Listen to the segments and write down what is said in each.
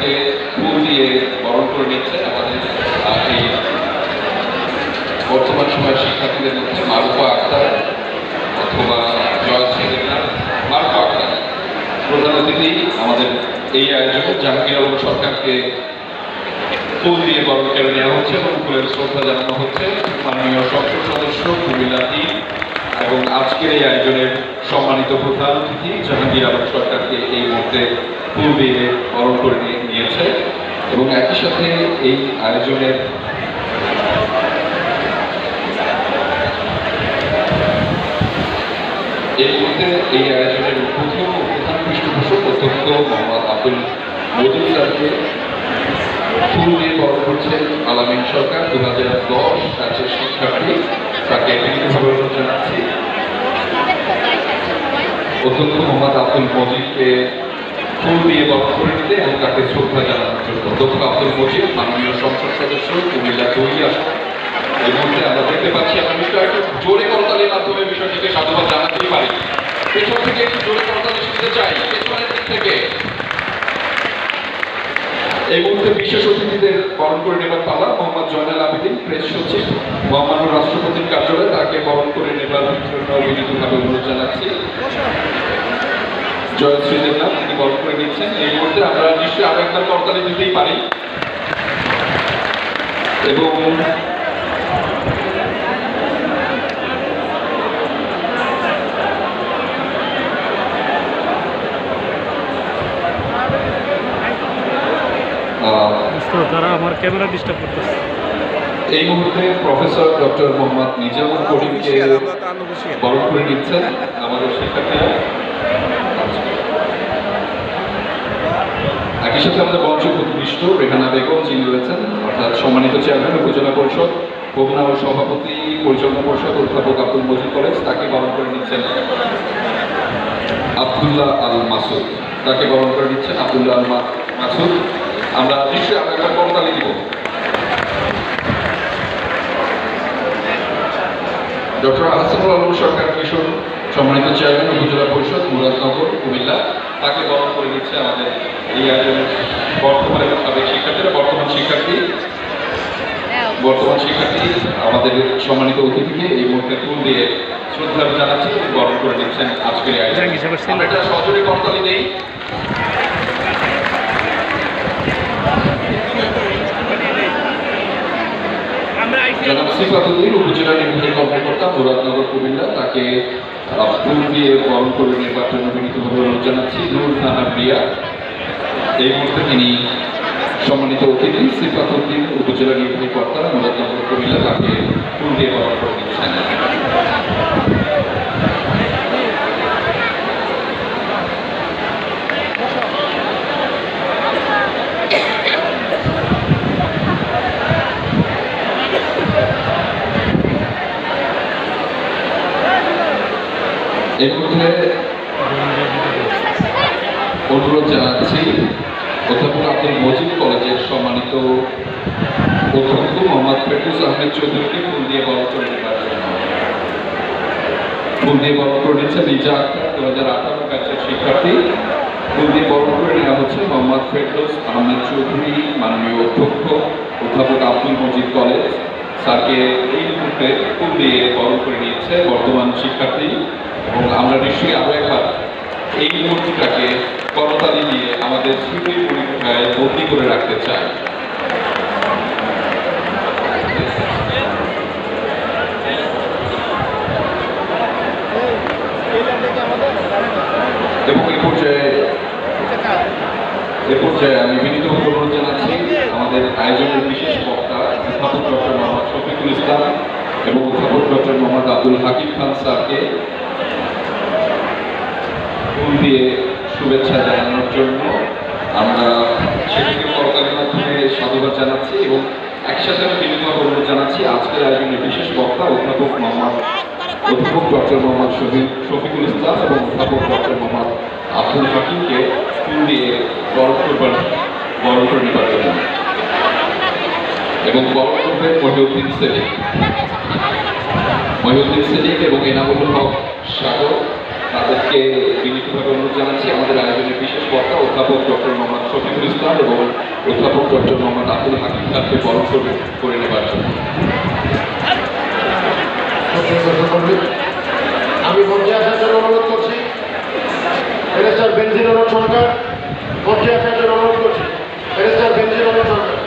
তাদেরকে ফুল দিয়ে বরণ করে নিচ্ছে আমাদের এই বর্তমান সময়ের শিক্ষার্থীদের মধ্যে মারুফা আক্তার অথবা জয় সেনা মারুফা আক্তার প্রধান অতিথি আমাদের এই আয়োজক জাহাঙ্গীরবাবু সরকারকে ফুল দিয়ে বরণ করে নেওয়া হচ্ছে এবং ফুলের শ্রদ্ধা জানানো হচ্ছে। মাননীয় সংসদ সদস্য কুমিল্লা তিন এবং আজকের এই আয়োজনের সম্মানিত প্রধান অতিথি জাহাঙ্গীর আলম সরকারকে এই মুহূর্তে ফুল দিয়ে বরণ করে নিয়ে নিয়েছে এবং একই সাথে এই আয়োজনের এই মুহূর্তে এই আয়োজনের প্রথম প্রধান পৃষ্ঠপোষক অধ্যক্ষ মোহাম্মদ আব্দুল মজুদ স্যারকে ফুল দিয়ে বরণ করছেন আলামিন সরকার। দু হাজার দশ ব্যাচের শিক্ষার্থী তাকে অনুরোধ জানাচ্ছি। অধ্যক্ষ মোহাম্মদ আব্দুল মজিদকে ফুল দিয়ে বরণ করে নিতে এবং তাকে শ্রদ্ধা জানানোর জন্য। অধ্যক্ষ আব্দুল মজিদ, মাননীয় সংসদ সদস্য, কুমিল্লা দুই এই মুহূর্তে আমরা দেখতে পাচ্ছি আমরা নিশ্চয়ই একটু জোরে করতালির মাধ্যমে বিষয়টিকে সাধুবাদ জানাতেই পারি। পেছন থেকে একটু জোরে করতালি শুনতে চাই। পেছনের দিক থেকে। এই মুহূর্তে বিশেষ অতিথিদের বরণ করে নেবার পালা। মোহাম্মদ জয়নাল আবেদিন, প্রেস সচিব। মহামান্য রাষ্ট্রপতির কার্যালয়ে তাকে বরণ করে নেবার জন্য বিনীতভাবে অনুরোধ জানাচ্ছি। জয়শ্রী নিচ্ছেন এই মুহূর্তে আমরা নিশ্চয়ই আরও একবার করতালি দিতেই পারি। এবং তারা আমার ক্যামেরা ডিস্টার্ব করতেছে। এই মুহূর্তে প্রফেসর ডক্টর মোহাম্মদ নিজামুল করিমকে বরণ করে নিচ্ছেন আমাদের শিক্ষার্থীরা। একই সাথে আমাদের মঞ্চ প্রতিষ্ঠিত রেহানা বেগম যিনি রয়েছেন, অর্থাৎ সম্মানিত চেয়ারম্যান, উপজেলা পরিষদ হোমনা ও সভাপতি, পরিচালনা পরিষদ অধ্যাপক আব্দুল মজিদ কলেজ, তাকে বরণ করে নিচ্ছেন আবদুল্লাহ আল মাসুদ। তাকে বরণ করে নিচ্ছেন আবদুল্লাহ আল মাসুদ। আমরা নিশ্চয়ই আমরা একটা করতালি দিব। ডক্টর আহসানুল আলম সরকার কিশোর, সম্মানিত চেয়ারম্যান, উপজেলা পরিষদ, মুরাদনগর, কুমিল্লা, তাকে বরণ করে দিচ্ছে আমাদের এই বর্তমানে সাবেক শিক্ষার্থীরা বর্তমান শিক্ষার্থী বর্তমান শিক্ষার্থী আমাদের সম্মানিত অতিথিকে এই মুহূর্তে ফুল দিয়ে শ্রদ্ধা জানাচ্ছি বরণ করে দিচ্ছেন আজকের আয়োজন। আমরা একটা সজোরে করতালি নেই জনাব সিফাতুদ্দিন উপজেলা নির্বাহী কর্মকর্তা মুরাদনগর কুমিল্লা তাকে ফুল দিয়ে বরণ করে নেবার জন্য জানাচ্ছি। নূর নাহার রিয়া এই মুহূর্তে তিনি সম্মানিত অতিথি সিফাতুদ্দিন উপজেলা নির্বাহী কর্তা মুরাদনগর কুমিল্লা তাকে ফুল দিয়ে বরণ করে দিচ্ছেন। এই মুহূর্তে অনুরোধ জানাচ্ছি, অধ্যাপক আব্দুল মজিদ কলেজের সম্মানিত অধ্যক্ষ মোহাম্মদ ফেরদুস আহমেদ চৌধুরীকে ফুল দিয়ে বরণ করে নেবার জন্য। ফুল দিয়ে বরণ করে নিচ্ছে লিজা আক্তার দু হাজার আঠারো ব্যাচের শিক্ষার্থী। ফুল দিয়ে বরণ করে নেওয়া হচ্ছে মোহাম্মদ ফেরদৌস আহমেদ চৌধুরী, মাননীয় অধ্যক্ষ অধ্যাপক আব্দুল মজিদ কলেজ। স্যারকে এই মুহূর্তে ফুল দিয়ে বরণ করে নিয়েছে বর্তমান শিক্ষার্থী। এবং আমরা নিশ্চয়ই আরও একবার এই মূর্তিটাকে করতালি দিয়ে আমাদের স্মৃতির পরীক্ষায় বন্দি করে রাখতে চাই। এবং আমি বিনীত অনুরোধ জানাচ্ছি আমাদের আয়োজনের বিশেষ বক্তা অধ্যাপক ডক্টর মোহাম্মদ শফিকুল ইসলাম এবং অধ্যাপক ডক্টর মোহাম্মদ আব্দুল হাকিম খান স্যারকে দিয়ে শুভেচ্ছা জানানোর জন্য আমরা সেটিকে করতালির মাধ্যমে সাধুবাদ জানাচ্ছি এবং একসাথে আমি বিনীতভাবে অনুরোধ জানাচ্ছি। আজকের আয়োজনের বিশেষ বক্তা অধ্যাপক মোহাম্মদ অধ্যাপক ডক্টর মোহাম্মদ শফিক শফিকুল ইসলাম এবং অধ্যাপক ডক্টর মোহাম্মদ আব্দুল হাকিমকে ফুল দিয়ে বরণ করবার বরণ করে নেবার জন্য। এবং বরণ করবে মহিউদ্দিন সেলিম। মহিউদ্দিন সেলিম এবং এনামুল হক সাগর। তাদেরকে বিনীতভাবে অনুরোধ জানাচ্ছি। আমাদের আয়োজনের বিশেষ বক্তা অধ্যাপক ডক্টর মোহাম্মদ শফিকুল ইসলাম এবং অধ্যাপক ডক্টর মোহাম্মদ আব্দুল হাকিম খানকে বরণ করবে করে নেবার জন্য। আমি মঞ্চে আসার জন্য অনুরোধ করছি। সরকার মঞ্চে আসার জন্য অনুরোধ করছি ফেরেস্টার বেঞ্জির অনুরোধ সরকার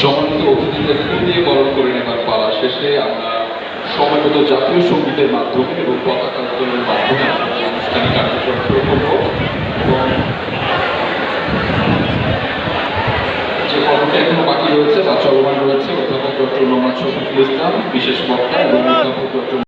সম্মানিত অতিথিদের ফুল দিয়ে বরণ করে নেবার পালা শেষে আমরা সময়মতো জাতীয় সঙ্গীতের মাধ্যমে এবং পতাকা উত্তোলনের মাধ্যমে আনুষ্ঠানিক কার্যক্রম শুরু করব এবং যে কর্মটা এখনও বাকি রয়েছে বা চলমান রয়েছে, অধ্যাপক ডক্টর মোহাম্মদ শফিকুল ইসলাম, বিশেষ বক্তা এবং অধ্যাপক ডক্টর